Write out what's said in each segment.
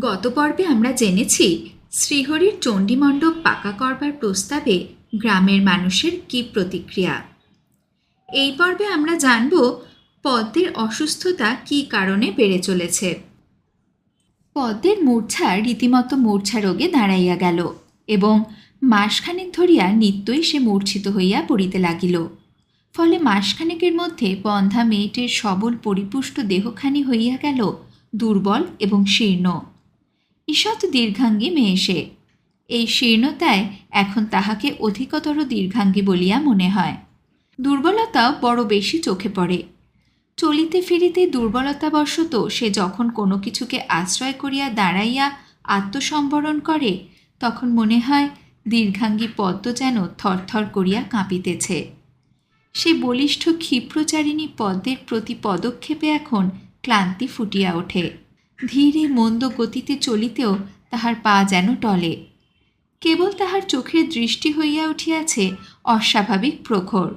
গত পর্বে আমরা জেনেছি শ্রীহরির চণ্ডীমণ্ডপ পাকা করবার প্রস্তাবে গ্রামের মানুষের কি প্রতিক্রিয়া। এই পর্বে আমরা জানব পদ্মের অসুস্থতা কী কারণে বেড়ে চলেছে। পদ্মের মূর্ছা রীতিমতো মূর্ছা রোগে দাঁড়াইয়া গেল এবং মাসখানেক ধরিয়া নিত্যই সে মূর্ছিত হইয়া পড়িতে লাগিল। ফলে মাসখানেকের মধ্যে বন্ধা মেয়েটির সবল পরিপুষ্ট দেহখানি হইয়া গেল দুর্বল এবং শীর্ণ। ঈষৎ দীর্ঘাঙ্গী মেয়ে সে। এই শীর্ণতায় এখন তাহাকে অধিকতর দীর্ঘাঙ্গী বলিয়া মনে হয়। দুর্বলতাও বড় বেশি চোখে পড়ে। চলিতে ফিরিতে দুর্বলতাবশত সে যখন কোনো কিছুকে আশ্রয় করিয়া দাঁড়াইয়া আত্মসম্বরণ করে, তখন মনে হয় দীর্ঘাঙ্গী পদ্ম যেন থরথর করিয়া কাঁপিতেছে। সে বলিষ্ঠ ক্ষিপ্রচারিণী পদ্মের প্রতি পদক্ষেপে এখন ক্লান্তি ফুটিয়া ওঠে। ধীরে মন্দ গতিতে চলিতেও তাহার পা যেন টলে। কেবল তাহার চোখের দৃষ্টি হইয়া উঠিয়াছে অস্বাভাবিক প্রখর।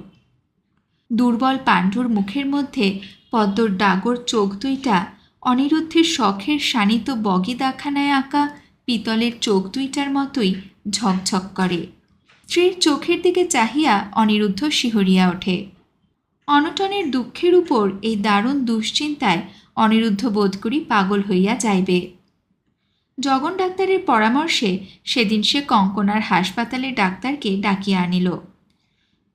দুর্বল পাণ্ডুর মুখের মধ্যে পদ্মর ডাগর চোখ দুইটা, অনিরুদ্ধের শখের শানিত বগি দাখানায় আঁকা পিতলের চোখ দুইটার মতোই ঝকঝক করে। স্ত্রীর চোখের দিকে চাহিয়া অনিরুদ্ধ শিহরিয়া ওঠে। অনটনের দুঃখের উপর এই দারুণ দুশ্চিন্তায় অনিরুদ্ধ বোধ করি পাগল হইয়া যাইবে। জগন ডাক্তারের পরামর্শে সেদিন সে কঙ্কনার হাসপাতালে ডাক্তারকে ডাকিয়া আনিল।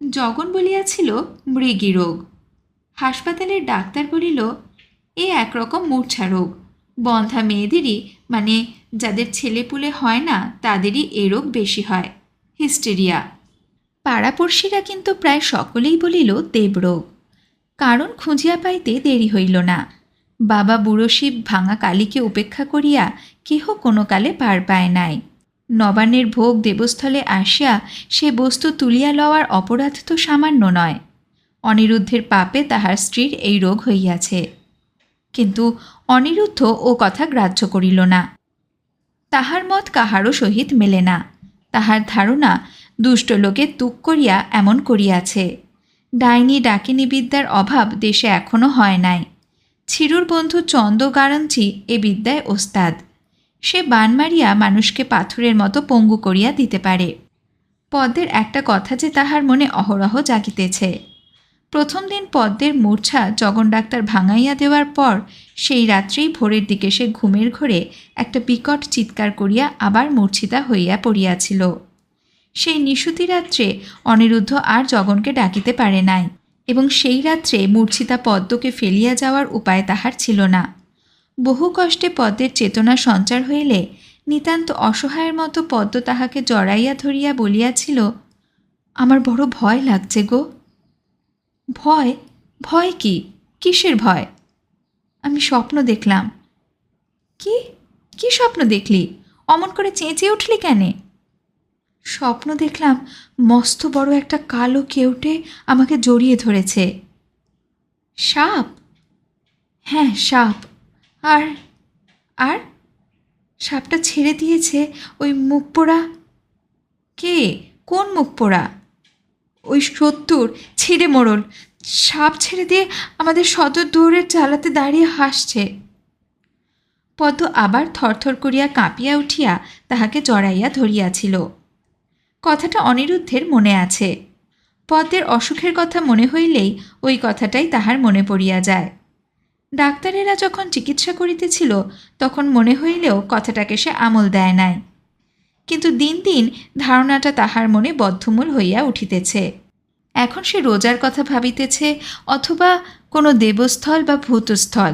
জগন বলিয়াছিল, মৃগী রোগ। হাসপাতালের ডাক্তার বলিল, এ একরকম মূর্ছা রোগ। বন্ধা মেয়েদেরই মানে যাদের ছেলেপুলে হয় না, তাদেরই এ রোগ বেশি হয়। হিস্টেরিয়া। পাড়াপড়শিরা কিন্তু প্রায় সকলেই বলিল দেবরোগ কারণ খুঁজিয়া পাইতে দেরি হইল না। বাবা বুড়ো শিব ভাঙা কালীকে উপেক্ষা করিয়া কেহ কোনো কালে পার পায় নাই। নবান্নের ভোগ দেবস্থলে আসিয়া সে বস্তু তুলিয়া লওয়ার অপরাধ তো সামান্য নয়। অনিরুদ্ধের পাপে তাহার স্ত্রীর এই রোগ হইয়াছে। কিন্তু অনিরুদ্ধ ও কথা গ্রাহ্য করিল না। তাহার মত কাহারও সহিত মেলে না। তাহার ধারণা দুষ্ট লোকে তুক করিয়া এমন করিয়াছে। ডাইনি ডাকিনী বিদ্যার অভাব দেশে এখনও হয় নাই। ছিরুর বন্ধু চন্দ গারঞ্চি এ বিদ্যায় ওস্তাদ। সে বান মারিয়া মানুষকে পাথরের মতো পঙ্গু করিয়া দিতে পারে। পদ্মের একটা কথা যে তাহার মনে অহরহ জাগিতেছে। প্রথম দিন পদ্মের মূর্ছা জগন ডাক্তার ভাঙাইয়া দেওয়ার পর সেই রাত্রেই ভোরের দিকে সে ঘুমের ঘরে একটা বিকট চিৎকার করিয়া আবার মূর্ছিতা হইয়া পড়িয়াছিল। সেই নিশুতি রাত্রে অনিরুদ্ধ আর জগনকে ডাকিতে পারে নাই। এবং সেই রাত্রে মূর্ছিতা পদ্মকে ফেলিয়া যাওয়ার উপায় তাহার ছিল না। বহু কষ্টে পদ্মের চেতনা সঞ্চার হইলে নিতান্ত অসহায়ের মতো পদ্ম তাহাকে জড়াইয়া ধরিয়া বলিয়াছিল, আমার বড় ভয় লাগছে গো। ভয়? ভয় কি? কিসের ভয়? আমি স্বপ্ন দেখলাম। কি? কি স্বপ্ন দেখলি? অমন করে চেঁচে উঠলি কেনে? স্বপ্ন দেখলাম মস্ত বড় একটা কালো কেউটে আমাকে জড়িয়ে ধরেছে। সাপ? হ্যাঁ সাপ। আর আর? সাপটা ছেড়ে দিয়েছে ওই মুখ পোড়া কে? কোন মুখ পোড়া ওই সত্তর, ছিঁড়ে মোড়ল সাপ ছেড়ে দিয়ে আমাদের সদর দৌড়ের চালাতে দাঁড়িয়ে হাসছে। পদ্ম আবার থরথর করিয়া কাঁপিয়া উঠিয়া তাহাকে জড়াইয়া ধরিয়াছিল। কথাটা অনিরুদ্ধের মনে আছে। পদ্মের অসুখের কথা মনে হইলেই ওই কথাটাই তাহার মনে পড়িয়া যায়। ডাক্তারেরা যখন চিকিৎসা করিতেছিল, তখন মনে হইলেও কথাটাকে সে আমল দেয় নাই। কিন্তু দিন দিন ধারণাটা তাহার মনে বদ্ধমূল হইয়া উঠিতেছে। এখন সে রোজার কথা ভাবিতেছে অথবা কোনো দেবস্থল বা ভূতস্থল।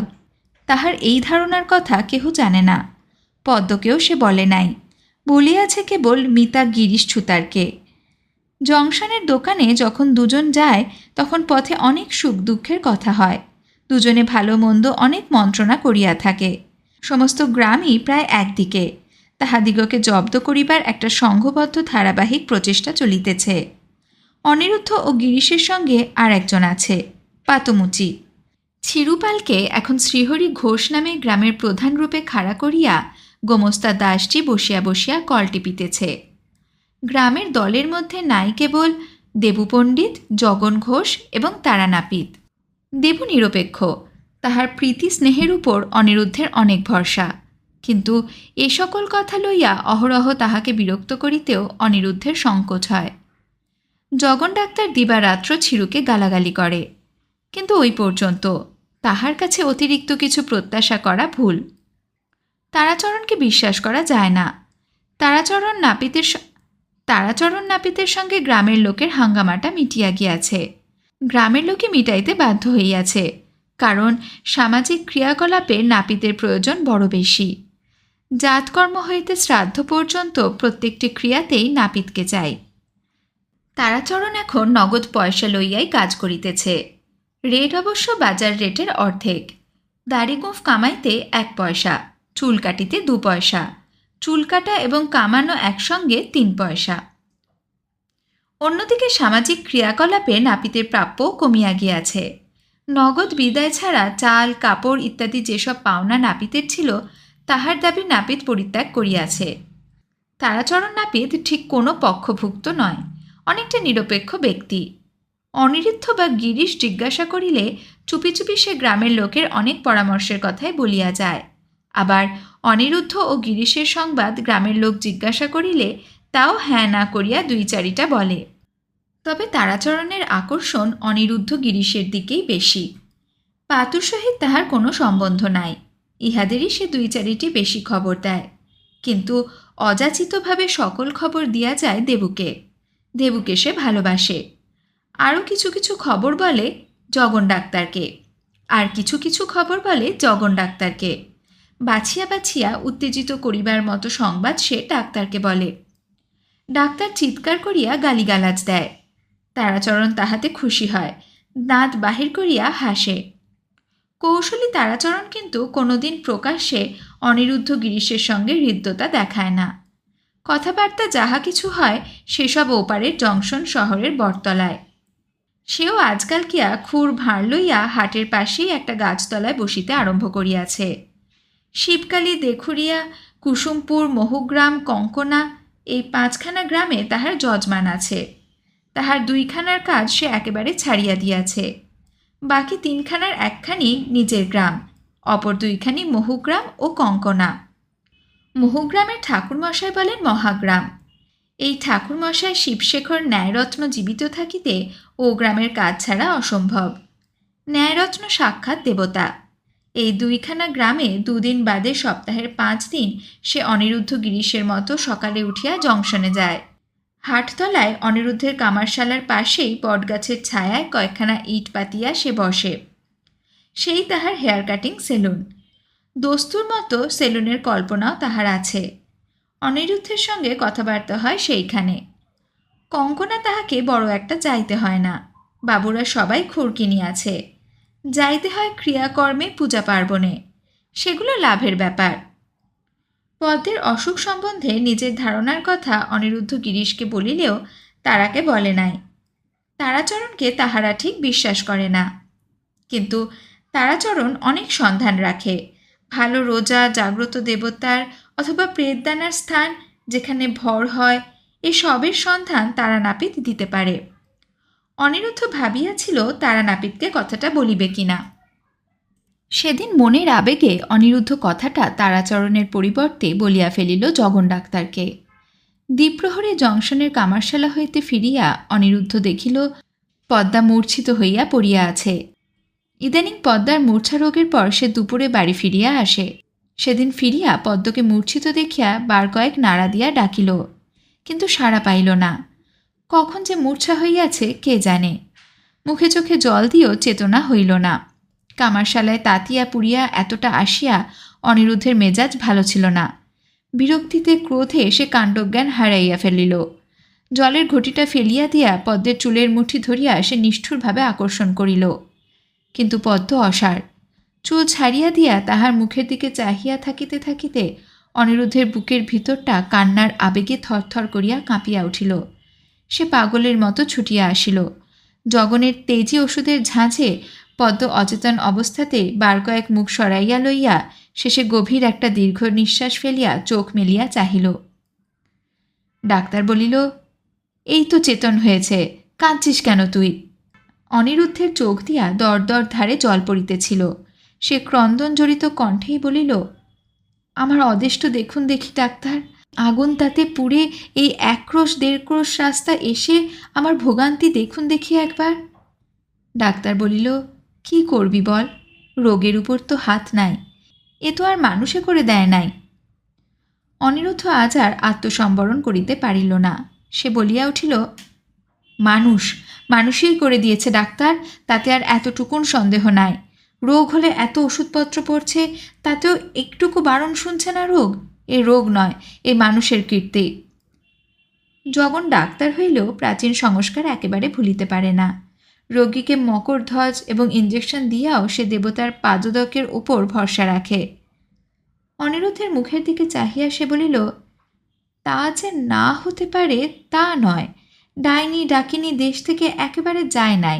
তাহার এই ধারণার কথা কেহ জানে না। পদ্মকেও সে বলে নাই। বলিয়াছে কেবল মিতা গিরিশ ছুতারকে। জংশনের দোকানে যখন দুজন যায়, তখন পথে অনেক সুখ দুঃখের কথা হয়। দুজনে ভালো মন্দ অনেক মন্ত্রণা করিয়া থাকে। সমস্ত গ্রামই প্রায় একদিকে। তাহাদিগকে জব্দ করিবার একটা সংঘবদ্ধ ধারাবাহিক প্রচেষ্টা চলিতেছে। অনিরুদ্ধ ও গিরিশের সঙ্গে আর একজন আছে, পাতমুচি। ছিরুপালকে এখন শ্রীহরি ঘোষ নামে গ্রামের প্রধান রূপে খাড়া করিয়া গোমস্তা দাসজি বসিয়া বসিয়া কল টিপিতেছে। গ্রামের দলের মধ্যে নাই কেবল দেবু পণ্ডিত, জগন ঘোষ এবং তারানাপিত দেবু নিরপেক্ষ, তাহার প্রীতি স্নেহের উপর অনিরুদ্ধের অনেক ভরসা। কিন্তু এ সকল কথা লইয়া অহরহ তাহাকে বিরক্ত করিতেও অনিরুদ্ধের সংকোচ হয়। জগন ডাক্তার দিবারাত্র ছিরুকে গালাগালি করে। কিন্তু ওই পর্যন্ত তাহার কাছে অতিরিক্ত কিছু প্রত্যাশা করা ভুল। তারাচরণকে বিশ্বাস করা যায় না। তারাচরণ নাপিতের তারাচরণ নাপিতের সঙ্গে গ্রামের লোকের হাঙ্গামাটা মিটিয়া গিয়াছে। গ্রামের লোকে মিটাইতে বাধ্য হইয়াছে, কারণ সামাজিক ক্রিয়াকলাপে নাপিতের প্রয়োজন বড় বেশি। জাতকর্ম হইতে শ্রাদ্ধ পর্যন্ত প্রত্যেকটি ক্রিয়াতেই নাপিতকে চাই। তারাচরণ এখন নগদ পয়সা লইয়াই কাজ করিতেছে। রেট অবশ্য বাজার রেটের অর্ধেক। দাড়ি গোঁফ কামাইতে এক পয়সা। চুল কাটিতে দু পয়সা, চুল কাটা এবং কামানো একসঙ্গে তিন পয়সা। অন্যদিকে সামাজিক ক্রিয়াকলাপে নাপিতের প্রাপ্য কমিয়া গিয়াছে। নগদ বিদায় ছাড়া চাল, কাপড় ইত্যাদি যেসব পাওনা নাপিতের ছিল, তাহার দাবি নাপিত পরিত্যাগ করিয়াছে। তারাচরণ নাপিত ঠিক কোনো পক্ষভুক্ত নয়, অনেকটা নিরপেক্ষ ব্যক্তি। অনিরুদ্ধ বা গিরিশ জিজ্ঞাসা করিলে চুপি চুপি সে গ্রামের লোকের অনেক পরামর্শের কথাই বলিয়া যায়। আবার অনিরুদ্ধ ও গিরিশের সংবাদ গ্রামের লোক জিজ্ঞাসা করিলে তাও হ্যাঁ না করিয়া দুই চারিটা বলে। তবে তারাচরণের আকর্ষণ অনিরুদ্ধ গিরিশের দিকেই বেশি। পাতুর সহিত তাহার কোনো সম্বন্ধ নাই। ইহাদেরই সে দুই চারিটি বেশি খবর দেয়। কিন্তু অযাচিতভাবে সকল খবর দিয়া যায় দেবুকে। দেবুকে সে ভালোবাসে। আরও কিছু কিছু খবর বলে জগন ডাক্তারকে। আর কিছু কিছু খবর বলে জগন ডাক্তারকে। বাছিয়া বাছিয়া উত্তেজিত করিবার মতো সংবাদ সে ডাক্তারকে বলে। ডাক্তার চিৎকার করিয়া গালিগালাজ দেয়। তারাচরণ তাহাতে খুশি হয়, দাঁত বাহির করিয়া হাসে। কৌশলী তারাচরণ কিন্তু কোনোদিন প্রকাশ্যে অনিরুদ্ধ গিরিশের সঙ্গে হৃদ্যতা দেখায় না। কথাবার্তা যাহা কিছু হয়, সেসব ওপারের জংশন শহরের বটতলায়। সেও আজকাল কিয়া খুর ভাঁড় লইয়া হাটের পাশেই একটা গাছতলায় বসিতে আরম্ভ করিয়াছে। শিবকালী, দেখুরিয়া, কুসুমপুর, মহুগ্রাম, কঙ্কনা, এই পাঁচখানা গ্রামে তাহার যজমান আছে। তাহার দুইখানার কাজ সে একেবারে ছাড়িয়া দিয়াছে। বাকি তিনখানার একখানি নিজের গ্রাম, অপর দুইখানি মহুগ্রাম ও কঙ্কনা। মহুগ্রামের ঠাকুরমশাই বলেন মহাগ্রাম। এই ঠাকুরমশাই শিবশেখর ন্যায়রত্ন জীবিত থাকিতে ও গ্রামের কাজ ছাড়া অসম্ভব। ন্যায়রত্ন সাক্ষাৎ দেবতা। এই দুইখানা গ্রামে দুদিন বাদে সপ্তাহের পাঁচ দিন সে অনিরুদ্ধ গিরিশের মতো সকালে উঠিয়া জংশনে যায়। হাটতলায় অনিরুদ্ধের কামারশালার পাশেই বটগাছের ছায়ায় কয়েকখানা ইট পাতিয়া সে বসে। সেই তাহার হেয়ার কাটিং সেলুন। দস্তুর মতো সেলুনের কল্পনাও তাহার আছে। অনিরুদ্ধের সঙ্গে কথাবার্তা হয় সেইখানে। কঙ্কনা তাহাকে বড় একটা চাইতে হয় না। বাবুরা সবাই খুরকিনি আছে। যাইতে হয় ক্রিয়াকর্মে পূজা পার্বণে। সেগুলো লাভের ব্যাপার। পদ্মের অসুখ সম্বন্ধে নিজের ধারণার কথা অনিরুদ্ধ গিরিশকে বলিলেও তারাকে বলে নাই। তারাচরণকে তাহারা ঠিক বিশ্বাস করে না। কিন্তু তারাচরণ অনেক সন্ধান রাখে। ভালো রোজা, জাগ্রত দেবতার অথবা প্রেতদানার স্থান যেখানে ভর হয় এসবের সন্ধান তারা নাপিত দিতে পারে। অনিরুদ্ধ ভাবিয়াছিল তারানাপিতকে কথাটা বলিবে কিনা। সেদিন মনের আবেগে অনিরুদ্ধ কথাটা তারাচরণের পরিবর্তে বলিয়া ফেলিল জগন ডাক্তারকে। দ্বীপ্রহরে জংশনের কামারশালা হইতে ফিরিয়া অনিরুদ্ধ দেখিল, পদ্মা মূর্ছিত হইয়া পড়িয়া আছে। ইদানিং পদ্মার মূর্ছা রোগের পর সে দুপুরে বাড়ি ফিরিয়া আসে। সেদিন ফিরিয়া পদ্মকে মূর্ছিত দেখিয়া বার কয়েক নাড়া দিয়া ডাকিল, কিন্তু সাড়া পাইল না। কখন যে মূর্ছা হইয়াছে, কে জানে? মুখে চোখে জল দিয়েও চেতনা হইল না। কামারশালায় তাতিয়া পুড়িয়া এতটা আসিয়া অনিরুদ্ধের মেজাজ ভালো ছিল না। বিরক্তিতে ক্রোধে সে কাণ্ডজ্ঞান হারাইয়া ফেলিল। জলের ঘটিটা ফেলিয়া দিয়া পদ্মের চুলের মুঠি ধরিয়া সে নিষ্ঠুরভাবে আকর্ষণ করিল। কিন্তু পদ্ম অসার। চুল ছাড়িয়া দিয়া তাহার মুখের দিকে চাহিয়া থাকিতে থাকিতে অনিরুদ্ধের বুকের ভিতরটা কান্নার আবেগে থরথর করিয়া কাঁপিয়া উঠিল। সে পাগলের মতো ছুটিয়া আসিল। জগনের তেজি ওষুধের ঝাঁঝে পদ্ম অচেতন অবস্থাতে বার কয়েক মুখ সরাইয়া লইয়া শেষে গভীর একটা দীর্ঘ নিঃশ্বাস ফেলিয়া চোখ মেলিয়া চাহিল। ডাক্তার বলিল, এই তো চেতন হয়েছে, কাঁদছিস কেন তুই? অনিরুদ্ধের চোখ দিয়া দর দর ধারে জল পড়িতেছিল। সে ক্রন্দন জড়িত কণ্ঠেই বলিল, আমার অদেষ্ট দেখুন দেখি, ডাক্তার। আগুন তাতে পুড়ে এই এক ক্রোশ দেড় ক্রোশ রাস্তা এসে আমার ভোগান্তি দেখুন দেখি একবার। ডাক্তার বলিল, কি করবি বল? রোগের উপর তো হাত নাই। এ তো আর মানুষে করে দেয় নাই অনিরুদ্ধ আজ আর আত্মসম্বরণ করিতে পারিল না। সে বলিয়া উঠিল, মানুষ, মানুষই করে দিয়েছে ডাক্তার, তাতে আর এতটুকুন সন্দেহ নাই। রোগ হলে এত ওষুধপত্র পড়ছে, তাতেও একটুকু বারণ শুনছে না রোগ? এ রোগ নয়, এ মানুষের কীর্তি। জগন ডাক্তার হইলেও প্রাচীন সংস্কার একেবারে ভুলিতে পারে না। রোগীকে মকর ধ্বজ এবং ইঞ্জেকশন দিয়াও সে দেবতার পাদদকের ওপর ভরসা রাখে। অনিরুদ্ধের মুখের দিকে চাহিয়া সে বলিল, তা যে না হতে পারে তা নয়। ডাইনি, ডাকিনি দেশ থেকে একেবারে যায় নাই।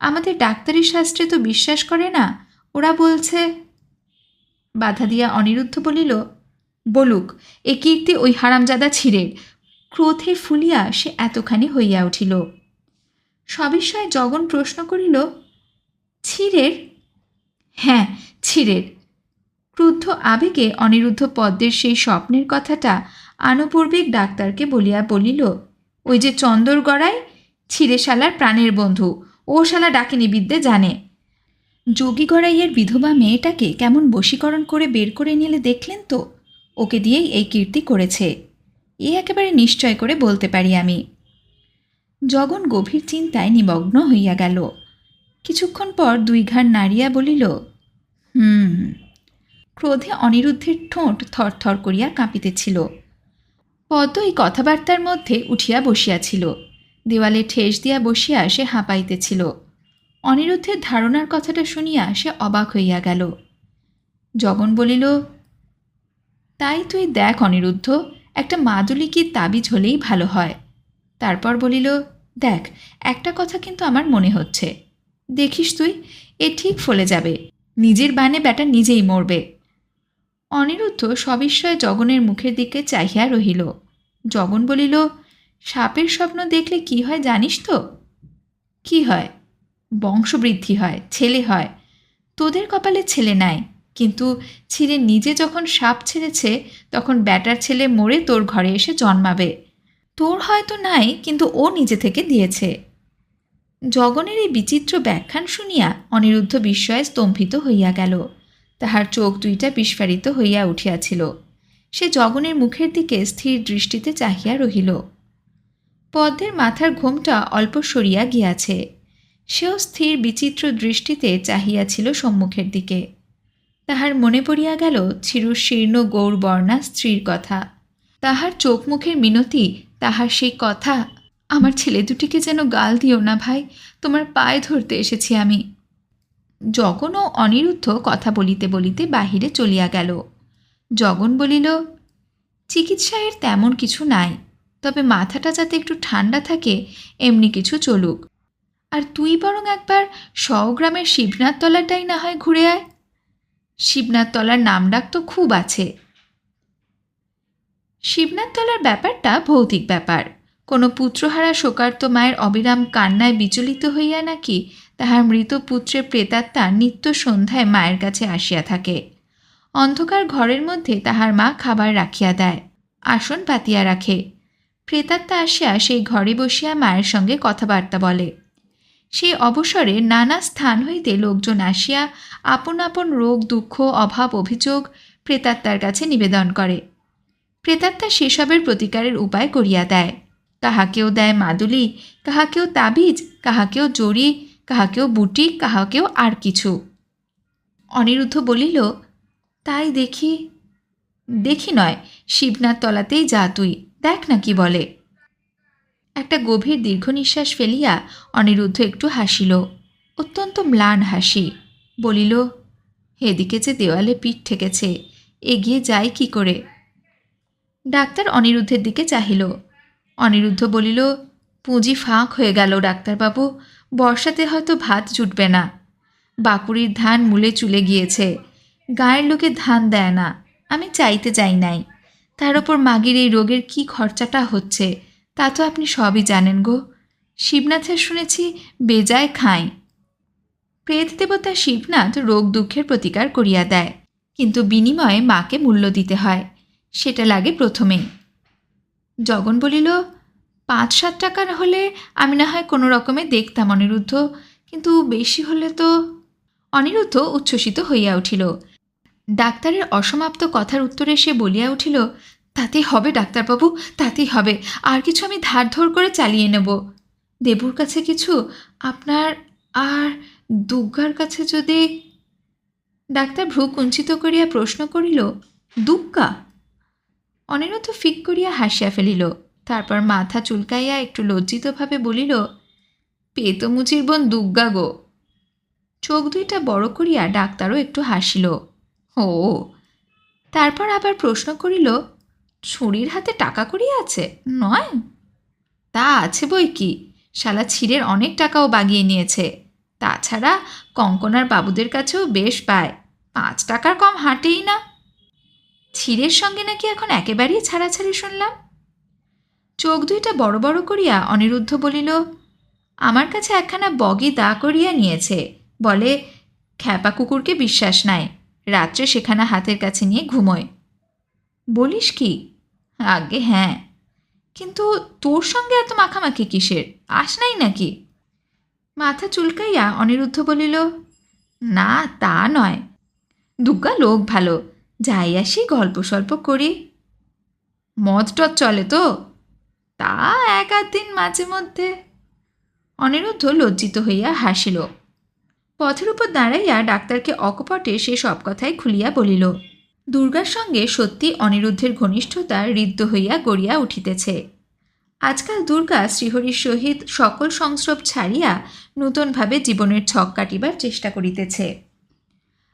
আমাদের ডাক্তারি শাস্ত্রে তো বিশ্বাস করে না। ওরা বলছে বাধা দিয়া অনিরুদ্ধ বলিল বলুক, এ কীর্তি ওই হারামজাদা ছিঁড়ের ক্রোধে ফুলিয়া সে এতখানি হইয়া উঠিল। সবিস্ময়ে জগন প্রশ্ন করিল, ছিঁড়ের? হ্যাঁ ছিঁড়ের। ক্রুদ্ধ আবেগে অনিরুদ্ধ পদ্মের সেই স্বপ্নের কথাটা আনুপূর্বিক ডাক্তারকে বলিয়া বলিল, ওই যে চন্দর গড়ায় ছিঁড়ে শালার প্রাণের বন্ধু, ও শালা ডাকিনি বিদ্যে জানে। যোগী গড়াইয়ের বিধবা মেয়েটাকে কেমন বশীকরণ করে বের করে নিলে দেখলেন তো? ওকে দিয়েই এই কীর্তি করেছে। এ একেবারে নিশ্চয় করে বলতে পারি আমি। জগন গভীর চিন্তায় নিমগ্ন হইয়া গেল। কিছুক্ষণ পর দুই ঘাড় নাড়িয়া বলিল, হুম, ক্রোধে অনিরুদ্ধের ঠোঁট থরথর করিয়া কাঁপিতেছিল। পদ্ম এই কথাবার্তার মধ্যে উঠিয়া বসিয়াছিল। দেওয়ালে ঠেস দিয়া বসিয়া সে হাঁপাইতেছিল। অনিরুদ্ধের ধারণার কথাটা শুনিয়া সে অবাক হইয়া গেল। জগন বলিল তাই তুই দেখ অনিরুদ্ধ, একটা মাদুলি কি তাবিজ হলেই ভালো হয়। তারপর বলিল, দেখ, একটা কথা কিন্তু আমার মনে হচ্ছে। দেখিস তুই, এ ঠিক ফলে যাবে। নিজের বানে ব্যাটা নিজেই মরবে। অনিরুদ্ধ সবিস্ময়ে জগনের মুখের দিকে চাহিয়া রহিল। জগন বলিল, সাপের স্বপ্ন দেখলে কি হয় জানিস তো? কি হয়? বংশবৃদ্ধি হয়, ছেলে হয়। তোদের কপালে ছেলে নাই। কিন্তু ছিঁড়ে নিজে যখন সাপ ছেড়েছে, তখন ব্যাটার ছেলে মরে তোর ঘরে এসে জন্মাবে। তোর হয়তো নাই, কিন্তু ও নিজে থেকে দিয়েছে। জগনের এই বিচিত্র ব্যাখ্যান শুনিয়া অনিরুদ্ধ বিস্ময়ে স্তম্ভিত হইয়া গেল। তাহার চোখ দুইটা বিস্ফারিত হইয়া উঠিয়াছিল। সে জগনের মুখের দিকে স্থির দৃষ্টিতে চাহিয়া রহিল। পদ্মের মাথার ঘোমটা অল্প সরিয়া গিয়াছে। সেও স্থির বিচিত্র দৃষ্টিতে চাহিয়াছিল সম্মুখের দিকে। তাহার মনে পড়িয়া গেল চিরশীর্ণ গৌরবর্ণা স্ত্রীর কথা। তাহার চোখ মুখের মিনতি, তাহার সেই কথা, আমার ছেলে দুটিকে যেন গাল দিও না ভাই, তোমার পায়ে ধরতে এসেছি আমি। জগন ও অনিরুদ্ধ কথা বলিতে বলিতে বাহিরে চলিয়া গেল। জগন বলিল, চিকিৎসায়ের তেমন কিছু নাই, তবে মাথাটা যাতে একটু ঠান্ডা থাকে, এমনি কিছু চলুক। আর তুই বরং একবার সগ্রামের শিবনাথ তলাটাই না হয় ঘুরে আয়। শিবনাথ তলার নাম ডাক তো খুব আছে। শিবনাথ তলার ব্যাপারটা ভৌতিক ব্যাপার। কোনো পুত্রহারা শোকার্ত মায়ের অবিরাম কান্নায় বিচলিত হইয়া নাকি তাহার মৃত পুত্রের প্রেতাত্মা নিত্য সন্ধ্যায় মায়ের কাছে আসিয়া থাকে। অন্ধকার ঘরের মধ্যে তাহার মা খাবার রাখিয়া দেয়, আসন পাতিয়া রাখে। প্রেতাত্মা আসিয়া সেই ঘরে বসিয়া মায়ের সঙ্গে কথাবার্তা বলে। সেই অবসরে নানা স্থান হইতে লোকজন আসিয়া আপন আপন রোগ, দুঃখ, অভাব, অভিযোগ প্রেতাত্মার কাছে নিবেদন করে। প্রেতাত্মা সেসবের প্রতিকারের উপায় করিয়া দেয়। কাহাকেও দেয় মাদুলি, কাহাকেও তাবিজ, কাহাকেও জড়ি, কাহাকেও বুটি, কাহাকেও আর কিছু। অনিরুদ্ধ বলিল, তাই দেখি দেখি নয়, শিবনাথ তলাতেই যা তুই, দেখ না কি বলে। একটা গভীর দীর্ঘ নিঃশ্বাস ফেলিয়া অনিরুদ্ধ একটু হাসিল। অত্যন্ত ম্লান হাসি। বলিল, এদিকে যে দেওয়ালে পিঠ ঠেকেছে, এগিয়ে যাই কি করে? ডাক্তার অনিরুদ্ধের দিকে চাহিল। অনিরুদ্ধ বলিল, পুঁজি ফাঁক হয়ে গেল, ডাক্তারবাবু। বর্ষাতে হয়তো ভাত জুটবে না। বাকুড়ির ধান মূলে চুলে গিয়েছে। গায়ের লোকে ধান দেয় না। আমি চাইতে চাই নাই। তার ওপর মাগির এই রোগের কি খরচাটা হচ্ছে? তা তো আপনি সবই জানেন গো। শিবনাথের শুনেছি, বেজায় খায়। প্রেত দেবতা শিবনাথ রোগ দুঃখের প্রতিকার করিয়া দেয়, কিন্তু বিনিময়ে মাকে মূল্য দিতে হয়, সেটা লাগে প্রথমেই জগন বলিল পাঁচ সাত টাকার হলে আমি না হয় কোনো রকমে দেখতাম অনিরুদ্ধ, কিন্তু বেশি হলে তো অনিরুদ্ধ উচ্ছ্বসিত হইয়া উঠিল। ডাক্তারের অসমাপ্ত কথার উত্তরে সে বলিয়া উঠিল তাতেই হবে, ডাক্তারবাবু, তাতেই হবে। আর কিছু আমি ধার ধর করে চালিয়ে নেব। দেবুর কাছে কিছু? আপনার আর দুগ্গার কাছে যদি? ডাক্তার ভ্রু কুঞ্চিত করিয়া প্রশ্ন করিল দুগ্গা অনিরুদ্ধ ফিক করিয়া হাসিয়া ফেলিল। তারপর মাথা চুলকাইয়া একটু লজ্জিতভাবে বলিল পেতমুচির বোন দুগ্গা গো। চোখ দুইটা বড় করিয়া ডাক্তারও একটু হাসিল। ও? তারপর আবার প্রশ্ন করিল ছুরির হাতে টাকা করিয়া আছে? নয়? তা আছে বই কি? শালা ছিঁড়ের অনেক টাকাও বাগিয়ে নিয়েছে। তাছাড়া কঙ্কনার বাবুদের কাছেও বেশ পায়। পাঁচ টাকার কম হাঁটেই না। ছিঁড়ের সঙ্গে নাকি এখন একেবারেই ছাড়াছাড়ি শুনলাম। চোখ দুইটা বড় বড় করিয়া অনিরুদ্ধ বলিল, আমার কাছে একখানা বগি দা করিয়া নিয়েছে। বলে, খ্যাপা কুকুরকে বিশ্বাস নাই। রাত্রে সেখানা হাতের কাছে নিয়ে ঘুমোয়। বলিস কি? আগে হ্যাঁ। কিন্তু তোর সঙ্গে এত মাখামাখি কিসের? আস নাই নাকি? মাথা চুলকাইয়া অনিরুদ্ধ বলিল, না, তা নয়। দুগ্গা লোক ভালো, যাই আসি গল্প সল্প করি। মদ টদ চলে তো? তা এক আধ দিন মাঝে মধ্যে। অনিরুদ্ধ লজ্জিত হইয়া হাসিল। পথের উপর দাঁড়াইয়া ডাক্তারকে অকপটে সে সব কথাই খুলিয়া বলিল দুর্গার সঙ্গে সত্যি অনিরুদ্ধের ঘনিষ্ঠতা ঋদ্ধ হইয়া গড়িয়া উঠিতেছে। আজকাল দুর্গা শ্রীহরির সহিত সকল সংস্রব ছাড়িয়া নূতনভাবে জীবনের ছক কাটিবার চেষ্টা করিতেছে।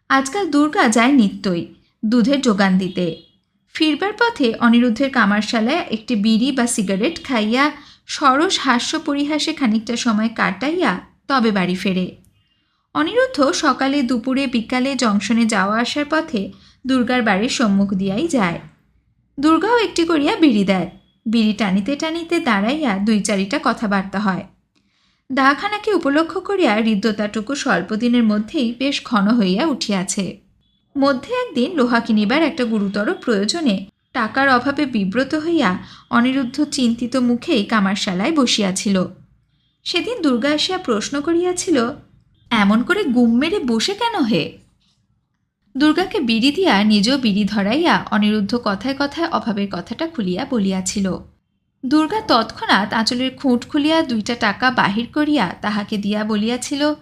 আজকাল দুর্গা যায় নিত্যই, দুধের যোগান দিতে। ফিরবার পথে অনিরুদ্ধের কামারশালায় একটি বিড়ি বা সিগারেট খাইয়া সরস হাস্য পরিহাসে খানিকটা সময় কাটাইয়া তবে বাড়ি ফেরে। অনিরুদ্ধ সকালে দুপুরে বিকালে জংশনে যাওয়া আসার পথে দুর্গার বাড়ির সম্মুখ দিয়াই যায়। দুর্গাও একটি করিয়া বিড়ি দেয়। বিড়ি টানিতে টানিতে দাঁড়াইয়া দুই চারিটা কথাবার্তা হয়। দাখানাকে উপলক্ষ করিয়া হৃদ্যতাটুকু স্বল্প দিনের মধ্যেই বেশ ঘন হইয়া উঠিয়াছে। মধ্যে একদিন লোহা কিনিবার একটা গুরুতর প্রয়োজনে টাকার অভাবে বিব্রত হইয়া অনিরুদ্ধ চিন্তিত মুখেই কামারশালায় বসিয়াছিল। সেদিন দুর্গা আসিয়া প্রশ্ন করিয়াছিল, এমন করে গুম মেরে বসে কেন হে? দুর্গাকে বিড়ি দিয়া নিজেও বিড়ি ধরাইয়া অনিরুদ্ধ কথায় কথায় অভাবের কথাটা খুলিয়া বলিয়াছিল। দুর্গা তৎক্ষণাৎ আঁচলের খুঁট খুলিয়া দুইটা টাকা বাহির করিয়া তাহাকে দিয়া বলিয়াছিল,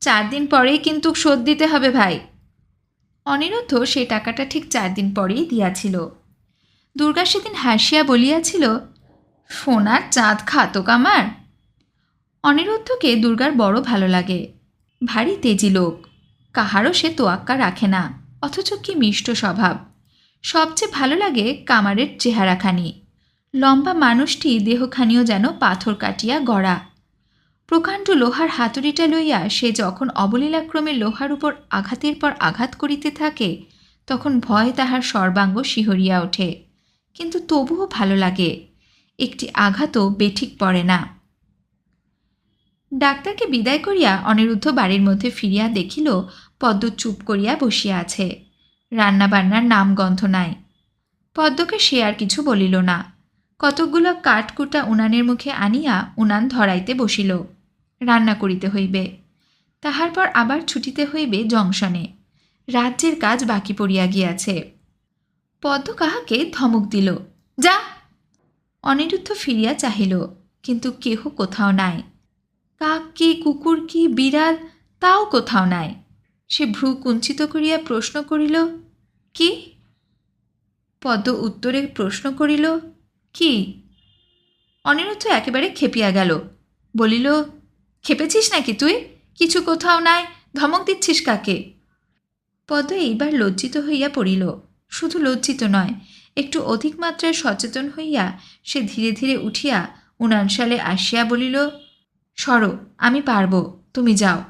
চার দিন পরেই কিন্তু শোধ দিতে হবে ভাই। অনিরুদ্ধ সে টাকাটা ঠিক চার দিন পরেই দিয়াছিল। দুর্গা সেদিন হাসিয়া বলিয়াছিল, সোনার চাঁদ খাতক আমার। অনিরুদ্ধকে দুর্গার বড় ভালো লাগে। ভারী তেজি লোক। কাহারও সে তোয়াক্কা রাখে না, অথচ কি মিষ্ট স্বভাব। সবচেয়ে ভালো লাগে কামারের চেহারাখানি। লম্বা মানুষটি দেহখানিও যেন পাথর কাটিয়া গড়া। প্রকাণ্ড লোহার হাতুড়িটা লইয়া সে যখন অবলীলাক্রমে লোহার উপর আঘাতের পর আঘাত করিতে থাকে, তখন ভয় তাহার সর্বাঙ্গ শিহরিয়া ওঠে। কিন্তু তবুও ভালো লাগে। একটি আঘাতও বেঠিক পড়ে না। ডাক্তারকে বিদায় করিয়া অনিরুদ্ধ বাড়ির মধ্যে ফিরিয়া দেখিল, পদ্ম চুপ করিয়া বসিয়া আছে। রান্নাবান্নার নাম গন্ধ নাই। পদ্মকে সে আর কিছু বলিল না। কতকগুলো কাঠকুটা উনানের মুখে আনিয়া উনান ধরাইতে বসিল। রান্না করিতে হইবে। তাহার পর আবার ছুটিতে হইবে জংশনে। রাজ্যের কাজ বাকি পড়িয়া গিয়াছে। পদ্ম কাহাকে ধমক দিল, যা! অনিরুদ্ধ ফিরিয়া চাহিল, কিন্তু কেহ কোথাও নাই। কাক কি, কুকুর কি, বিড়াল, তাও কোথাও নাই। সে ভ্রু কুঞ্চিত করিয়া প্রশ্ন করিল, কি? পদ্ম উত্তরে প্রশ্ন করিল, কি? অনিরুদ্ধ একেবারে খেপিয়া গেল, বলিল, খেপেছিস নাকি তুই? কিছু কোথাও নাই, ধমক দিচ্ছিস কাকে? পদ্ম এইবার লজ্জিত হইয়া পড়িল, শুধু লজ্জিত নয়, একটু অধিক মাত্রায় সচেতন হইয়া সে ধীরে ধীরে উঠিয়া উনানসালে আসিয়া বলিল সরো, আমি পারব, তুমি যাও।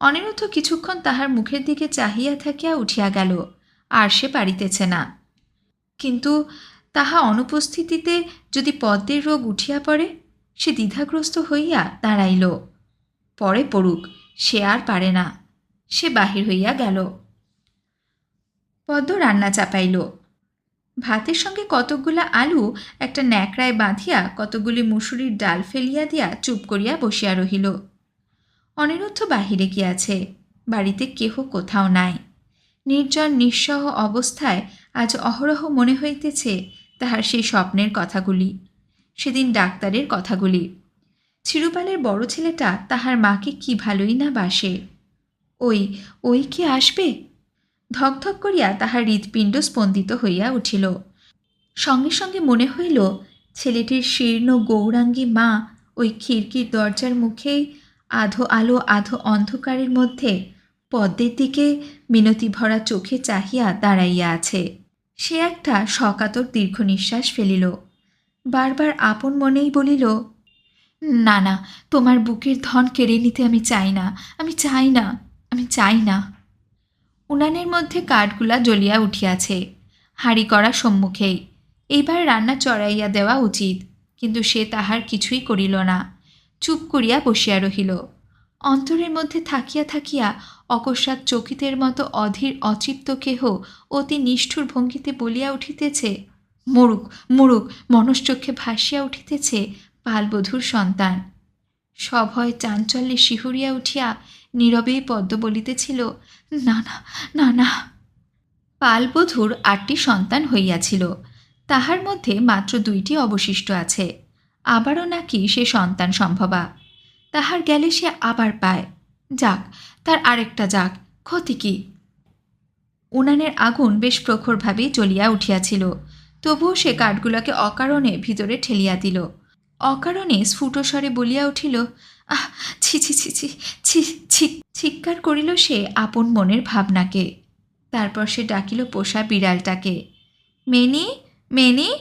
অনিরুদ্ধ কিছুক্ষণ তাহার মুখের দিকে চাহিয়া থাকিয়া উঠিয়া গেল, আর সে পারিতেছে না। কিন্তু তাহা অনুপস্থিতিতে যদি পদ্মের রোগ উঠিয়া পড়ে, সে দ্বিধাগ্রস্ত হইয়া দাঁড়াইল। পরে পড়ুক, সে আর পারে না, সে বাহির হইয়া গেল। পদ্ম রান্না চাপাইল। ভাতের সঙ্গে কতকগুলা আলু একটা ন্যাকড়ায় বাঁধিয়া কতকগুলি মুসুরির ডাল ফেলিয়া দিয়া চুপ করিয়া বসিয়া রহিল। অনিরুদ্ধ বাহিরে গিয়াছে, বাড়িতে কেহ কোথাও নাই। নির্জন নিঃসহ অবস্থায় আজ অহরহ মনে হইতেছে তাহার সেই স্বপ্নের কথাগুলি, সেদিন ডাক্তারের কথাগুলি। চিরুপালের বড় ছেলেটা তাহার মাকে কি ভালোই না বাসে। ওই ওই কি আসবে? ধকধক করিয়া তাহার হৃৎপিণ্ড স্পন্দিত হইয়া উঠিল। সঙ্গে সঙ্গে মনে হইল, ছেলেটির শীর্ণ গৌরাঙ্গী মা ওই খিড়কির দরজার মুখেই আধো আলো, আধো অন্ধকারের মধ্যে পদ্মের দিকে মিনতি ভরা চোখে চাহিয়া দাঁড়াইয়া আছে। সে একটা সকাতর দীর্ঘ নিঃশ্বাস ফেলিল। বারবার আপন মনেই বলিল, না না, তোমার বুকের ধন কেড়ে নিতে আমি চাই না, আমি চাই না, আমি চাই না। উনানের মধ্যে কাঠগুলা জ্বলিয়া উঠিয়াছে। হাঁড়ি করা সম্মুখেই। এইবার রান্না চড়াইয়া দেওয়া উচিত, কিন্তু সে তাহার কিছুই করিল না। চুপ করিয়া বসিয়া রহিল। অন্তরের মধ্যে থাকিয়া থাকিয়া অকস্মাৎ চকিতের মতো অধীর অচিত্ত কেহ অতি নিষ্ঠুর ভঙ্গিতে বলিয়া উঠিতেছে, মরুক মরুক, মনশ্চক্ষে ভাসিয়া উঠিতেছে পালবধূর সন্তান। সভয় চাঞ্চল্যে শিহরিয়া উঠিয়া নীরবেই পদ্ম বলিতেছিল না না না না। পালবধূর আটটি সন্তান হইয়াছিল। তাহার মধ্যে মাত্র দুইটি অবশিষ্ট আছে। আবারও নাকি সে সন্তান সম্ভবা। তাহার গেলে সে আবার পায়। যাক, তার আরেকটা যাক, ক্ষতি কি? উনানের আগুন বেশ প্রখরভাবেই জ্বলিয়া উঠিয়াছিল, তবুও সে কাঠগুলোকে অকারণে ভিতরে ঠেলিয়া দিল। অকারণে স্ফুটস্বরে বলিয়া উঠিল ছি ছি ছি ছি ছি ছি, চিৎকার করিল সে আপন মনের ভাবনাকে। তারপর সে ডাকিল পোষা বিড়ালটাকে, মেনি মেনি,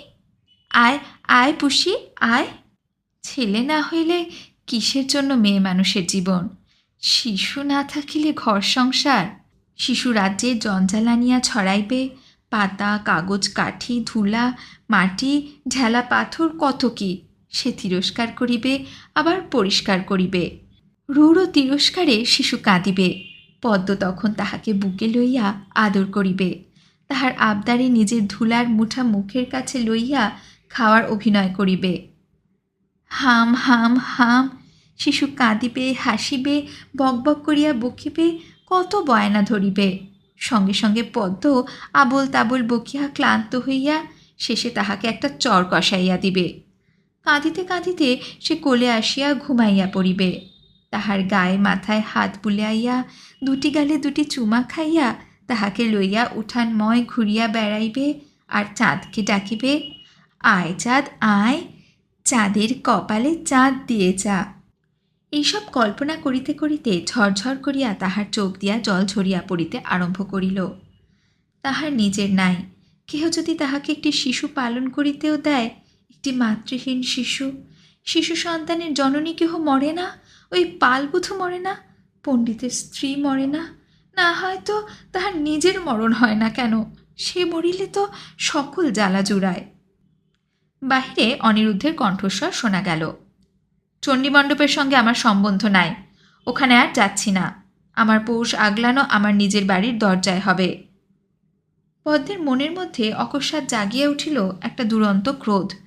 আয় আয় পুষি, আয়। ছেলে না হইলে কিসের জন্য মেয়ে মানুষের জীবন? শিশু না থাকিলে ঘর সংসার? শিশু রাজ্যে জঞ্জাল আনিয়া ছড়াইবে, পাতা, কাগজ, কাঠি, ধুলা, মাটি, ঢেলা, পাথর, কত কি? সে তিরস্কার করিবে, আবার পরিষ্কার করিবে। রূঢ় তিরস্কারে শিশু কাঁদিবে। পদ্ম তখন তাহাকে বুকে লইয়া আদর করিবে। তাহার আবদারে নিজের ধুলার মুঠা মুখের কাছে লইয়া খাওয়ার অভিনয় করিবে। হাম হাম হাম, শিশু কাঁদিবে, হাসিবে, বকবক করিয়া বকিবে, কত বয়না ধরিবে। সঙ্গে সঙ্গে পদ্ম আবল তাবল বকিয়া ক্লান্ত হইয়া শেষে তাহাকে একটা চর কষাইয়া দিবে। কাঁদিতে কাঁদিতে সে কোলে আসিয়া ঘুমাইয়া পড়িবে। তাহার গায়ে মাথায় হাত বুলাইয়া, দুটি গালে দুটি চুমা খাইয়া তাহাকে লইয়া উঠানময় ঘুরিয়া বেড়াইবে আর চাঁদকে ডাকিবে, আয় চাঁদ, আয়, চাঁদের কপালে চাঁদ দিয়ে যা। এইসব কল্পনা করিতে করিতে ঝরঝর করিয়া তাহার চোখ দিয়া জল ঝরিয়া পড়িতে আরম্ভ করিল। তাহার নিজের নাই, কেহ যদি তাহাকে একটি শিশু পালন করিতেও দেয় একটি মাতৃহীন শিশু। শিশু সন্তানের জননী কেহ মরে না? ওই পালবুথু মরে না? পণ্ডিতের স্ত্রী মরে না? না হয়তো তাহার নিজের মরণ হয় না কেন? সে মরিলে তো সকল জ্বালা জুড়ায়। বাহিরে অনিরুদ্ধের কণ্ঠস্বর শোনা গেল। চণ্ডীমণ্ডপের সঙ্গে আমার সম্বন্ধ নাই। ওখানে আর যাচ্ছি না। আমার পৌষ আগলানো আমার নিজের বাড়ির দরজায় হবে। পদ্মের মনের মধ্যে অকস্মাৎ জাগিয়া উঠিল একটা দুরন্ত ক্রোধ।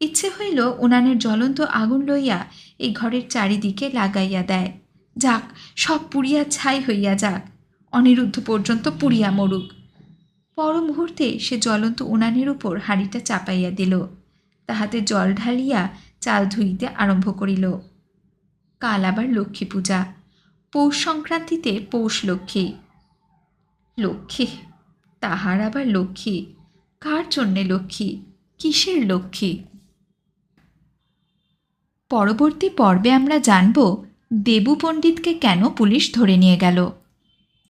ইচ্ছে হইল উনানের জ্বলন্ত আগুন লইয়া এই ঘরের চারিদিকে লাগাইয়া দেয়। যাক, সব পুড়িয়া ছাই হইয়া যাক, অনিরুদ্ধ পর্যন্ত পুড়িয়া মরুক। পর মুহূর্তে সে জ্বলন্ত উনানের উপর হাঁড়িটা চাপাইয়া দিল। তাহাতে জল ঢালিয়া চাল ধুইতে আরম্ভ করিল। কাল আবার লক্ষ্মী পূজা, পৌষ সংক্রান্তিতে পৌষ লক্ষ্মী। লক্ষ্মী? তাহার আবার লক্ষ্মী? কার জন্যে লক্ষ্মী? কিসের লক্ষ্মী? পরবর্তী পর্বে আমরা জানব দেবু পণ্ডিতকে কেন পুলিশ ধরে নিয়ে গেল।